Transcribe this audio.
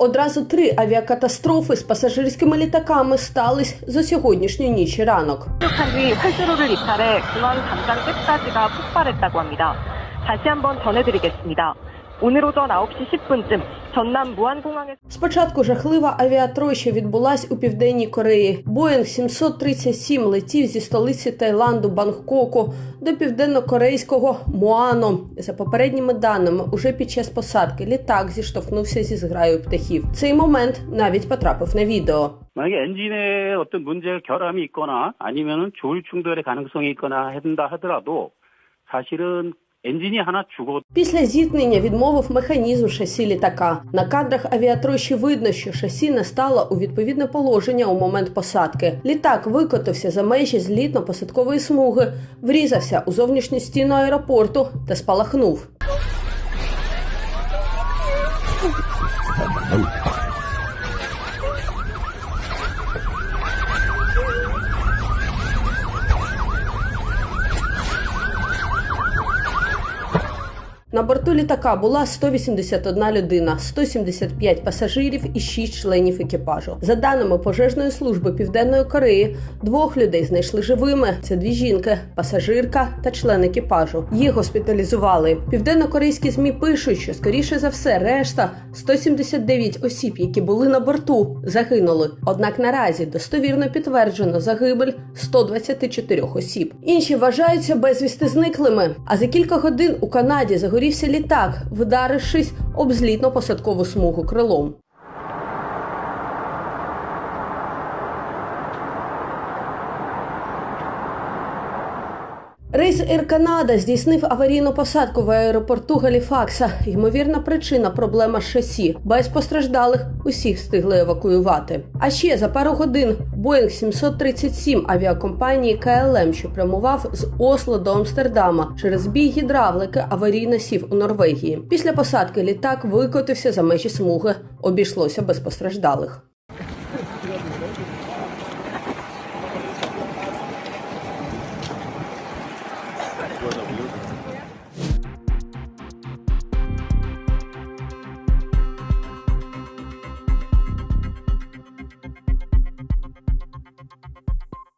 Одразу три авіакатастрофи з пасажирськими літаками стались за сьогоднішню ніч і ранок. 착륙한 뒤 활주로를 이탈해 공항 담장 끝까지가 폭발했다고 합니다. 다시 한번 전해드리겠습니다. 오늘 오전 9시 10분쯤 전남 무안공항에서 Спочатку жахлива авіатроща відбулась у південній Кореї. Боїнг 737 летів зі столиці Таїланду Бангкоку до південно-корейського Муано. За попередніми даними, уже під час посадки літак зіштовхнувся зі зграю птахів. Цей момент навіть потрапив на відео. 만약에 엔진에 어떤 문제가 결함이 있거나 아니면은 조율 충돌의 가능성이 있거나 한다 하더라도 사실은 Енджині гана після зіткнення відмовив механізм шасі літака. На кадрах авіатрощі видно, що шасі не стало у відповідне положення у момент посадки. Літак викотився за межі злітно-посадкової смуги, врізався у зовнішню стіну аеропорту та спалахнув. На борту літака була 181 людина, 175 пасажирів і 6 членів екіпажу. За даними пожежної служби Південної Кореї, двох людей знайшли живими. Це дві жінки, пасажирка та член екіпажу. Їх госпіталізували. Південно-корейські змі пишуть, що скоріше за все решта 179 осіб, які були на борту, загинули. Однак наразі достовірно підтверджено загибель 124 осіб. Інші вважаються безвісти зниклими. А за кілька годин у Канаді загорівся літак, вдарившись об злітно-посадкову смугу крилом. Рейс Air Canada здійснив аварійну посадку в аеропорту Галіфакса. Ймовірна причина проблема шасі. Без постраждалих усіх встигли евакуювати. А ще за пару годин Боїнг 737 авіакомпанії КЛМ, що прямував з Осло до Амстердама через бій гідравлики аварійно сів у Норвегії. Після посадки літак викотився за межі смуги. Обійшлося без постраждалих. that we